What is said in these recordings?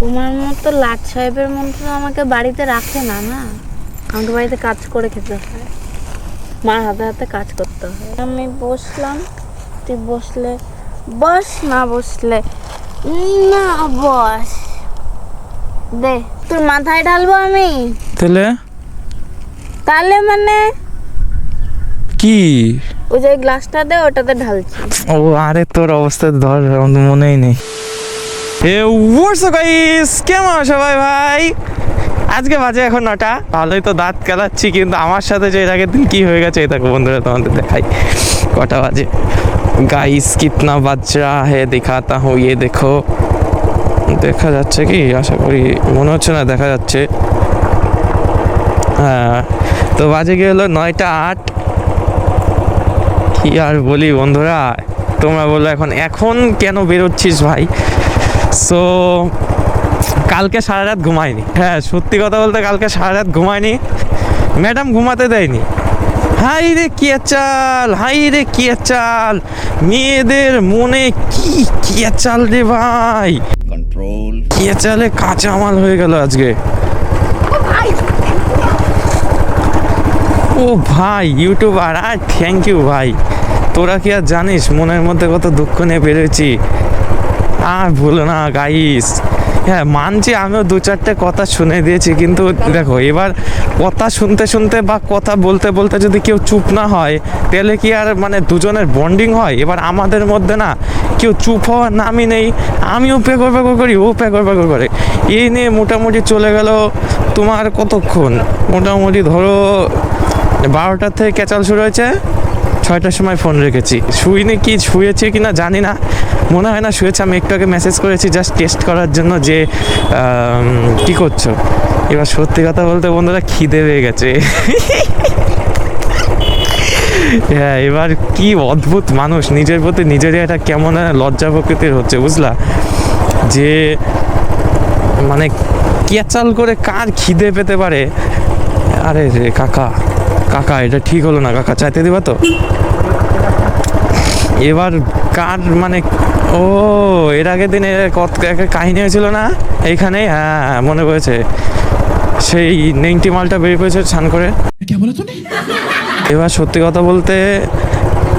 তোমার মতো লাট সাহেবের মতো আমাকে বাড়িতে রাখে না না? আমাকে বাড়িতে কাজ করে খেতে হয়। মার হাতে হাতে কাজ করতে হয়। আমি বসলাম। তুই বসলে বস না বসলে না বস। দে তোর মাথায় ঢালবো আমি? তাহলে? তাহলে মানে? কি? ওই যে গ্লাসটা দে ওটাতে ঢালছি। ও আরে তোর অবস্থা ধর মনেই নেই। এ হোয়াটসঅ্যাপ গাইস কেমন সবাই, ভাই? আজকে বাজে এখন নটা। ভালোই তো দাঁত কেলাচ্ছি, কিন্তু আমার সাথে যে এর আগের দিন কি হয়ে গেছে দেখো বন্ধুরা, তোমাদের দেখাই। কটা বাজে। গাইস কিতনা বাজ রা হে, দিখাতা হুঁ ये দেখো। দেখা যাচ্ছে কি? আশা করি মনে হচ্ছে না, দেখা যাচ্ছে। হ্যাঁ তো বাজে গিয়ে হলো নয়টা আট। কি আর বলি বন্ধুরা? তোমরা বলো এখন এখন কেন বেরোচ্ছিস ভাই? সো কালকে সারা রাত ঘুমায়নি হ্যাঁ সত্যি কথা বলতে কালকে সারা রাত ঘুমায়নি ম্যাডাম ঘুমাতে দেয়নি। হাই রে কি চাল? হাই রে কি চাল? মেয়েদের মনে কি কি চাল রে ভাই? Control. কি চালে কাঁচা মাল হয়ে গেল আজকে। ও ভাই ইউটিউবার আর থ্যাংক ইউ ভাই। তোরা কি আর জানিস মনের মধ্যে কত দুঃখ নিয়ে বেরোচ্ছি আর বলো না গাইস হ্যাঁ মানছি, আমিও দু চারটে কথা শুনে দিয়েছি, কিন্তু দেখো, এবার কথা শুনতে শুনতে বা কথা বলতে বলতে যদি কেউ চুপ না হয়, তাহলে কি আর মানে দুজনের বন্ডিং হয়? এবার আমাদের মধ্যে না কেউ চুপ হওয়ার নামই নেই। আমিও পেগর পেগর করি, ও পেগর পেগর করে। এই নিয়ে মোটামুটি চলে গেল তোমার কতক্ষণ? মোটামুটি ধরো বারোটার থেকে ক্যাচাল শুরু হয়েছে, ছয়টার সময় ফোন রেখেছি। শুইনি কি, শুয়েছে কি না জানি না। মনে হয় না শুয়েছে আমি একটু আগে মেসেজ করেছি জাস্ট টেস্ট করার জন্য যে কি করছ? এবার সত্যি কথা বলতে বন্ধুরা খিদে পেয়ে গেছে। হ্যাঁ এবার কি অদ্ভুত মানুষ, নিজের প্রতি নিজেরই একটা কেমন লজ্জা প্রকৃতির হচ্ছে, বুঝলা? যে মানে ক্যাচাল করে কার খিদে পেতে পারে? আরে রে, কাকা কাকা, এটা ঠিক হলো না, কাকা, চাইতে দিবা তো? এবার কার মানে ও এর আগের দিনে কত একটা কাহিনী হয়েছিল না? এইখানে হ্যাঁ মনে পড়েছে। সেই নেংটি মালটা বেরিয়ে পড়েছে স্নান করে। এবার সত্যি কথা বলতে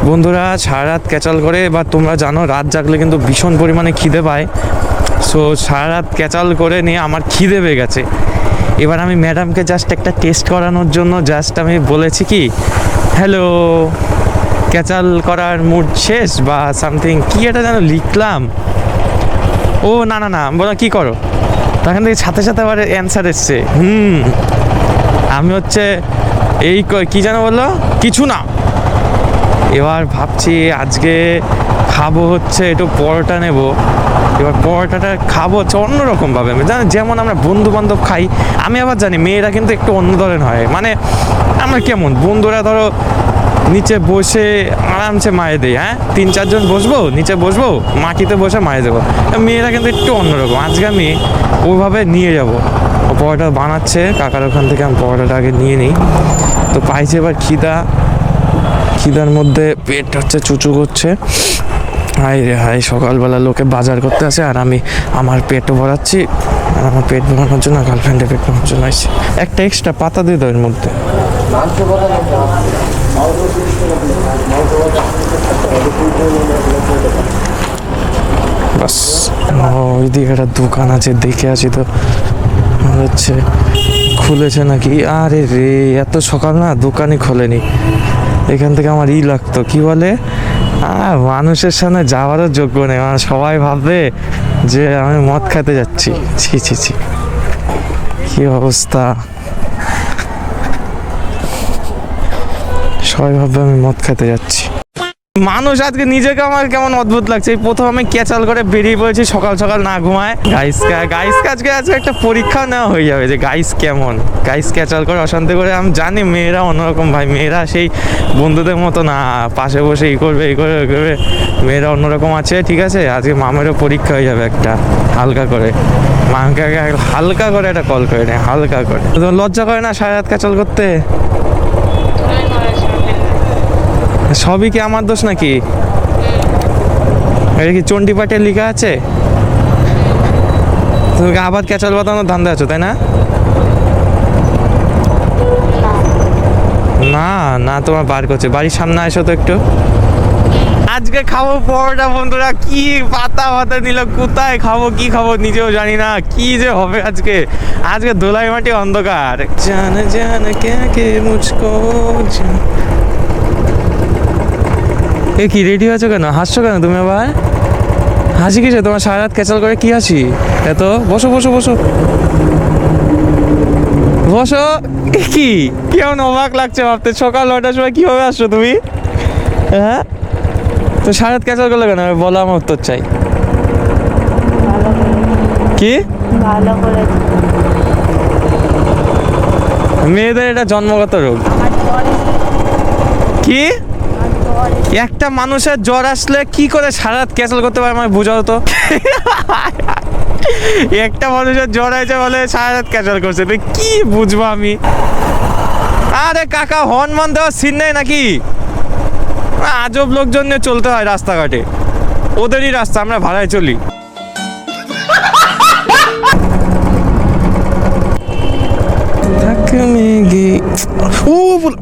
বন্ধুরা সারা রাত ক্যাচাল করে বা তোমরা জানো রাত জাগলে কিন্তু ভীষণ পরিমাণে খিদে পায়। সো সারা রাত ক্যাচাল করে নিয়ে আমার খিদে পেয়ে গেছে। এবার আমি ম্যাডামকে জাস্ট একটা টেস্ট করানোর জন্য জাস্ট আমি বলেছি কি হ্যালো ক্যাচাল করার মুড শেষ বা সামথিং কি এটা যেন লিখলাম? ও, না না না বললাম কী করো? তখন থেকে সাথে সাথে আবার অ্যান্সার এসছে। হুম, আমি হচ্ছে এই ক- যেন বলল? কিছু না। এবার ভাবছি আজকে খাব হচ্ছে, একটু পরোটা নেব। এবার পরোটাটা খাব হচ্ছে অন্যরকমভাবে। আমি যেমন আমরা বন্ধু বান্ধব খাই, আমি আবার জানি মেয়েরা কিন্তু একটু অন্য ধরনের হয়। মানে আমরা কেমন? বন্ধুরা ধরো নিচে বসে আরামসে মায়ে দেয় হ্যাঁ? তিন, চারজন বসবো, নিচে বসবো, মাটিতে বসে মায়ে দেবো। মেয়েরা কিন্তু একটু অন্যরকম। আজকে আমি ওইভাবে নিয়ে যাব। ও পরোটা বানাচ্ছে, কাকার ওখান থেকে আমি পরোটাটা আগে নিয়ে নিই। তো পাইছে এবার খিদা। খিদার মধ্যে পেট হচ্ছে, চুচু করছে। হাই রে হাই সকালবেলা লোকে বাজার করতে আসে, আর আমি আমার পেটও ভরাচ্ছি। আর আমার পেট ভরানোর জন্য গার্লফ্রেন্ডের পেট ভরানোর জন্য আসছি। একটা এক্সট্রা পাতা দিয়ে দাও এর মধ্যে। বাস। ওইদিকে একটা দোকান আছে, দেখে আছি তো। হচ্ছে খুলেছে নাকি? আরে রে, এত সকাল না, দোকানই খোলেনি। এখান থেকে আমার ই লাগতো, কি বলে? মানুষের সামনে যাওয়ারও যোগ্য নেই। মানে সবাই ভাববে যে আমি মদ খেতে যাচ্ছি। ছি ছি ছি। কি অবস্থা? সবাই ভাববে আমি মদ খেতে যাচ্ছি। মানুষ আজকে নিজেকে আমার কেমন অদ্ভুত লাগছে। এই প্রথম আমি ক্যাচাল করে বেরিয়ে পড়েছি, সকাল সকাল না ঘুমায়। গাইস গাইস আজকে আজকে একটা পরীক্ষা নেওয়া হয়ে যাবে যে গাইস কেমন। গাইস ক্যাচাল করে অশান্তি করে আমি জানি মেয়েরা অন্যরকম ভাই, মেয়েরা সেই বন্ধুদের মতো না। পাশে বসে এই করবে এই করবে ওই করবে। মেয়েরা অন্যরকম আছে, ঠিক আছে? আজকে মামেরও পরীক্ষা হয়ে যাবে একটা, হালকা করে। মাকে হালকা করে একটা কল করে নেয় হালকা করে। লজ্জা করে না সারা রাত ক্যাচাল করতে? সবই কি আমার দোষ নাকি? কি চণ্ডীপাঠে লেখা আছে? তুমি কি আবার ক্যাচাল বাতানোর ধান্দা আছো, তাই না? না না, তোমার বার করছে। বাড়ির সামনে আসো তো একটু। আজকে খাব পরোটা, বন্ধুরা। কি পাতা পাতা নিল, কোথায় খাব, কি খাব নিজেও জানি না। কি যে হবে আজকে? আজকে দোলাই মাটি অন্ধকার। জান জান, কে কে মুঝকো এ কি রেডি হয়েছো কেন? হাসছো কেন তুমি আবার? হাসি কিসে? তোমার সারা রাত ক্যাচাল করে কি হাসি? এত বসো বসো বসো। বসো। কি? কেমন অবাক লাগছে ভাবতে। সকাল নটার সময় কীভাবে আসছো তুমি? হ্যাঁ? তো সারা রাত ক্যাচাল করলে কেন? বলো আমার উত্তর চাই। কি? ভালো করে মেয়েদের এটা জন্মগত রোগ। কি? একটা মানুষের জ্বর আসলে কি করে সারা রাত ক্যাচাল করতে পারে আমায় বোঝাও তো? একটা মানুষের জ্বর আছে বলে সারা রাত ক্যাচাল করছে। কি বুঝব আমি? আরে কাকা হন মন দেওয়ার সিন নেই নাকি? আজব লোকজন নিয়ে চলতে হয় রাস্তাঘাটে। ওদেরই রাস্তা, আমরা ভাড়ায় চলি। ও বল-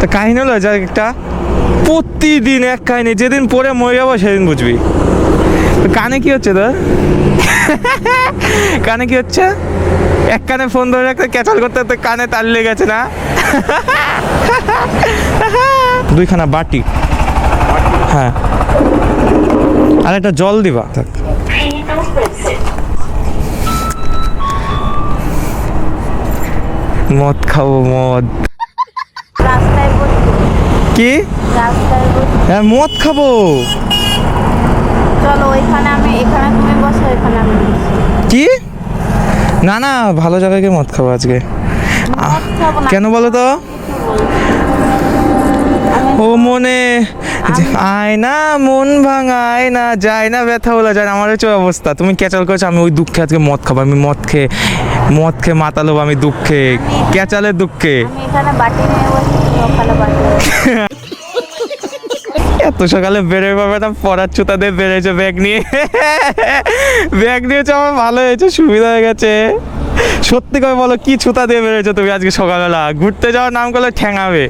তা কাহিনী হলো যা একটা প্রতিদিন এক কাহিনী, যেদিন পরে মরে যাব সেদিন বুঝবি। তো কানে কি হচ্ছে তোর? কানে কি হচ্ছে? এক কানে ফোন ধরে রাখতে, ক্যাচাল করতে করতে কানে তার লেগেছে না? দুইখানা বাটি। হ্যাঁ। আর একটা জল দিবা। মদ খাব, মদ। কি? হ্যাঁ মদ খাব। চলো ওইখানে আমি এখানে তুমি বসো এখানে আমি কি? না না ভালো জায়গায় গিয়ে মদ খাব আজকে। কেন বলো তো? ও মনে আয় না মন ভাঙায় না যায় না ব্যথা বলা যায় আমার হচ্ছে অবস্থা। তুমি ক্যাচাল করেছ আমি ওই দুঃখে আজকে মদ খাব আমি মদ খেয়ে মদ খেয়ে মাতালো আমি দুঃখে। ক্যাচালের দুঃখে। এত সকালে বেরোয় পাবে না পড়ার চুতা দিয়ে বেরোয়েছে ব্যাগ নিয়ে। ব্যাগ নিয়েছে আমার ভালো হয়েছে, সুবিধা হয়ে গেছে। সত্যি করে বলো, কি ছুতা দিয়ে বেরোয়েছো তুমি আজকে সকালবেলা? ঘুরতে যাওয়ার নাম করলে ঠ্যাঙাবে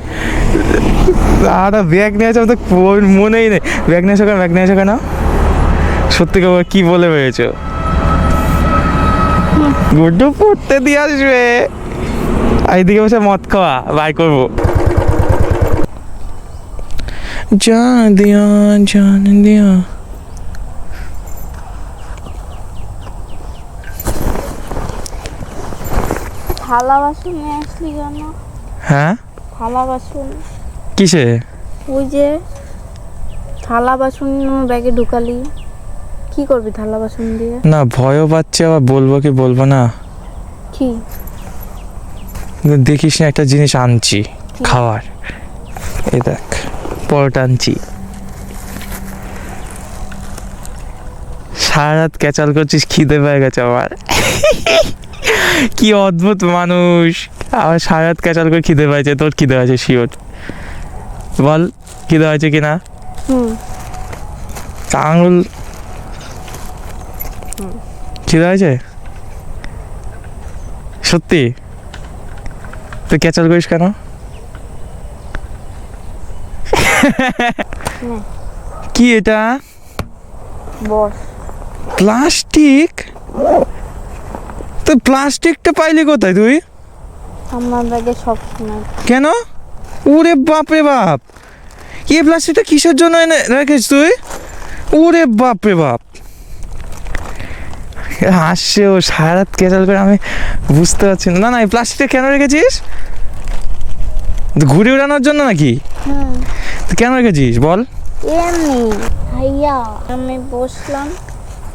আর ব্যাগ নিয়েছে তো মনেই নেই। ব্যাগ নিয়েছো কেন? ব্যাগ নিয়েছো কেন? সত্যি করে কি বলে বেরোয়েছো গুড্ডু পড়তে দিয়ে আসবে। এইদিকে বসে মদ খাওয়া, বাই করব। জান দিয়া জান দিয়া থালা বাসন নিয়ে আসলি কেন? হ্যাঁ? থালা বাসন কিসে? ওই যে থালা বাসন ব্যাগে ঢুকালি। কি করবি থালা বাসন দিয়ে? না ভয়ও পাচ্ছে আবার বলব কি বলব না। কি? দেখিস না একটা জিনিস আনছি খাওয়ার। এই দেখ। পরোটা আনছি। সারা রাত ক্যাচাল করছিস খিদে পেয়ে গেছে আমার কি অদ্ভুত মানুষ। আবার সারা রাত ক্যাচাল করে খিদে পাইছে তোর খিদে আছে শিওর বল খিদে হয়েছে কিনা? হুম। তা আঙুল খিদে হয়েছে সত্যি? তুই ক্যাচাল করিস কেন? কি এটা? প্লাস্টিক? তো প্লাস্টিকটা পাইলি কোথায় তুই? আমার ব্যাগে সব সময় কেন? ওরে বাপ রে বাপ! এ প্লাস্টিকটা কিসের জন্য এনে রেখেছিস তুই? ওরে বাপ রে বাপ! হাসছে ও সারা রাত কেজাল করে আমি বুঝতে পারছি না না এই প্লাস্টিকটা কেন রেখেছিস? ঘুরে উড়ানোর জন্য নাকি? হুম। কেন রেখেছিস? বল। এমনি। ভাইয়া আমি বসলাম।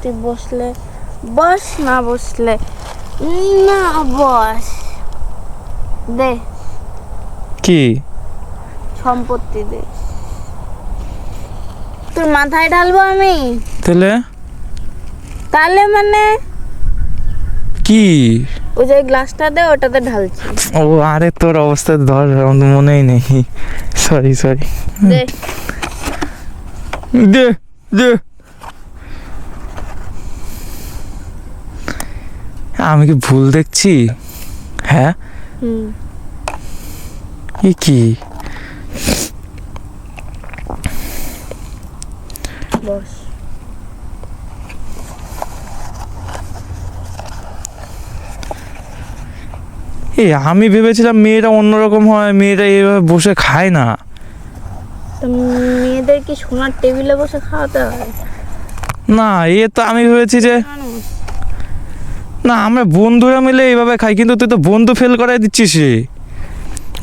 তুই বসলে বস না বসলে না বস। দে। কি? সম্পত্তি দে। তোর মাথায় ঢালবো আমি? তাহলে? তাহলে মানে? কি? ওই যে গ্লাসটা দে ওটাতে ঢালছি। ও আরে তোর অবস্থা ধর মনেই নেই। সরি সরি দে দে। আমি কি ভুল দেখছি? হ্যাঁ? হুম। এ কি? বস। এই আমি ভেবেছিলাম মেয়েরা অন্যরকম হয় মেয়েরা এইভাবে বসে খায় না। তো মেয়েদের কি সোনার টেবিলে বসে খাওয়াতে হয়? না এ তো আমি ভেবেছি যে না আমরা বন্ধুরা মিলে এইভাবে খাই কিন্তু তুই তো বন্ধু ফেল করাই দিচ্ছিস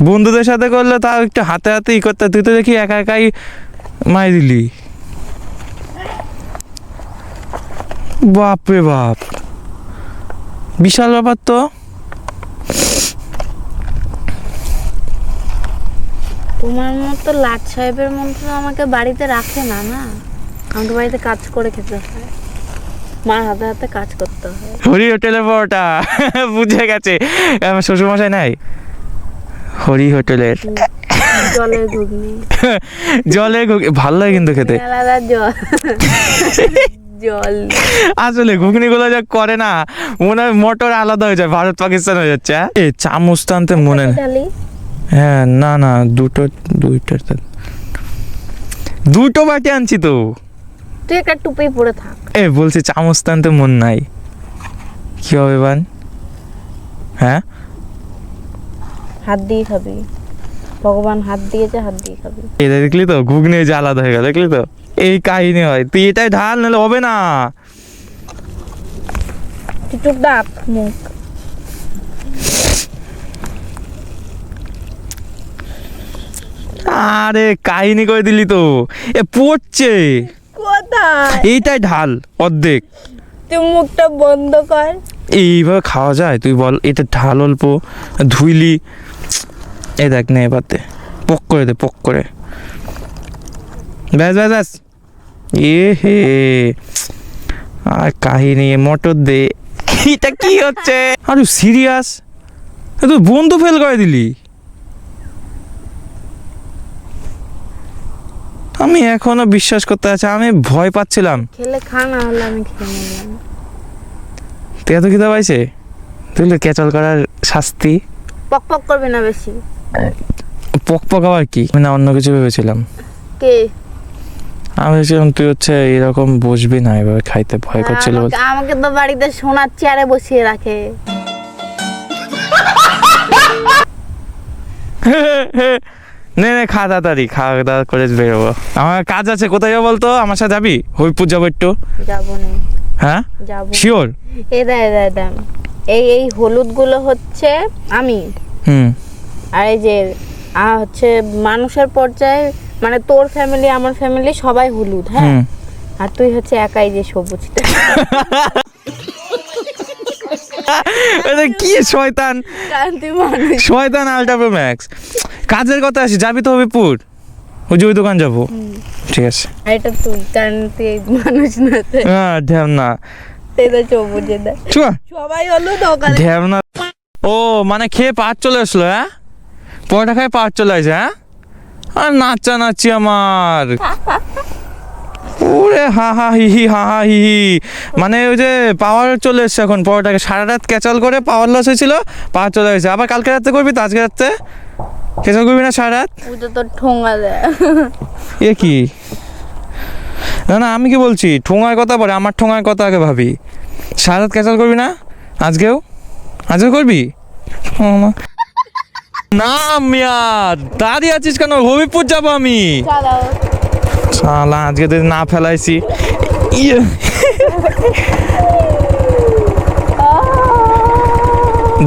বন্ধুদের সাথে করলে তাও একটু হাতে হাতে ই করতে তুই তো দেখি একা একাই মাই দিলি। বাপ রে বাপ। বিশাল ব্যাপার তো। তোমার মতো লাট সাহেবের মতো আমাকে বাড়িতে রাখে না না? আমাকে বাড়িতে কাজ করে খেতে হয়। মার হাতে হাতে কাজ করতে হয়। হরি হোটেলে পরোটা। বুঝে গেছে। আমার শ্বশুরমশাই নাই? হরি হোটেলের। জলের ঘুগনি। জলে ঘুগনি। ভালো লাগে কিন্তু খেতে। জল। জল। আসলে ঘুগনিগুলো যা করে না মনে হয় মোটর আলাদা হয়ে যায় ভারত পাকিস্তান হয়ে যাচ্ছে হ্যাঁ? এ চামচ টানতে মনে হ্যাঁ না না দুটো দুইটার দুটো বাটি আনছি তো। তুই একটা টুপি পরে থাক। এ বলছি চামচ টানতে মন নাই। কি হবে বান? হ্যাঁ? হাত দিয়ে খাবি। ভগবান হাত দিয়েছে হাত দিয়ে খাবি। এটা দেখলি তো ঘুগনি যে আলাদা হয়ে গেল দেখলি তো? এই কাহিনী হয়। তুই এটাই ঢাল নাহলে হবে না। তুই চুপ ডাক মুখ। আরে কাহিনী করে দিলি তো। এ পড়ছে। কোথায়? এইটাই ঢাল অর্ধেক। তুই মুখটা বন্ধ কর। এইভাবে খাওয়া যায়? তুই বল এটা ঢাল অল্প ধুইলি। এ দেখ নে এবারতে পক করে দে পক করে। ব্যাস ব্যাস ব্যাস। এ হে। আর কাহিনী মোটর দে। এটা কি হচ্ছে? আরে সিরিয়াস তুই বন্ধু ফেল করে দিলি? আমি এখনও বিশ্বাস করতে আছি আমি ভয় পাচ্ছিলাম। খেলে খা না হলে আমি খেয়ে নিলাম তুই এত খিদা পাইছে? তুই ক্যাচল করার শাস্তি। পক পক করবে না বেশি? পক পক আবার কি? মানে অন্য কিছু ভেবেছিলাম। কে? আমি ভেবেছিলাম তুই হচ্ছে এরকম বসবি না এভাবে খাইতে ভয় করছিল। আমাকে- তো বাড়িতে সোনার চেয়ারে বসিয়ে রাখে। নে নে খা তাড়াতাড়ি খাওয়া দাওয়া করে বেরোবো। আমার কাজ আছে কোথায় যাব বলতো? আমার সাথে যাবি? হরিপুর যাব একটু। যাব না। হ্যাঁ? যাব। শিওর এদা এদা এদা এই এই হলুদগুলো হচ্ছে আমি। হুম। আর এই যে আ হচ্ছে মানুষের পর্যায়ে মানে তোর ফ্যামিলি আমার ফ্যামিলি সবাই হলুদ হ্যাঁ? আর তুই হচ্ছে একাই যে সবুজটা এটা কি শয়তান? শয়তান আলট্রা ম্যাক্স। কাজের কথা আসি যাবি তো হবিপুর? ওই যে ওই দোকান যাব। ঠিক আছে। এটা কারণ তুই মানুষ না হ্যাঁ ঢ্যাম না তো সবাই হলুদ ওখানে। ঢ্যাম না ও মানে খেয়ে পাট চলে আসলো হ্যাঁ? পরোটা খায় পাট চলে আসে হ্যাঁ? আর নাচা নাচি আমার। ওরে হা হা হি হি হা হা হি হি। মানে ওই যে পাওয়ার চলে এসছে এখন পরোটাকে। সারা রাত ক্যাচাল করে পাওয়ার লস হয়েছিল পাওয়ার চলে এসেছে। আবার কালকে রাতে করবি তো? আজকে রাতে ক্যাচাল করবি না সারা রাত? পুজো তোর ঠোঙা দেয়। এ কি? না না আমি কি বলছি? ঠোঙার কথা পরে আমার ঠোঙার কথা আগে ভাবি। সারা রাত ক্যাচাল করবি না? আজকেও? আজকেও করবি। না মিয়া দাঁড়িয়ে আছিস কেন? হবিপুর যাব আমি। শালা আজকে যদি না ফেলাইছি। ইয়ে।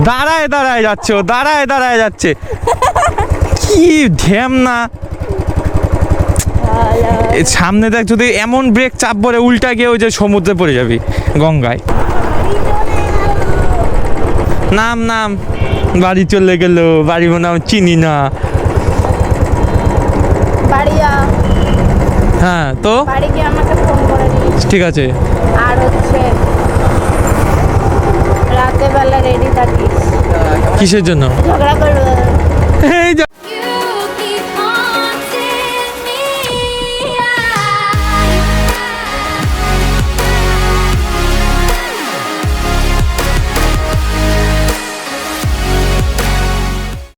দাঁড়ায় দাঁড়ায় যাচ্ছে ও দাঁড়ায় দাঁড়ায় যাচ্ছে। কি ঢ্যাম না? সামনে দেখ যদি এমন ব্রেক চাপ পরে উল্টা গিয়ে ওই যে সমুদ্রে পড়ে যাবি গঙ্গায়। নাম নাম। বাড়ি চলে গেল বাড়ি মনে হয় চিনি না। হ্যাঁ তো? ঠিক আছে। আর হচ্ছে রাতে বেলা রেডি থাকিস। কিসের জন্য? ঝগড়া করবি।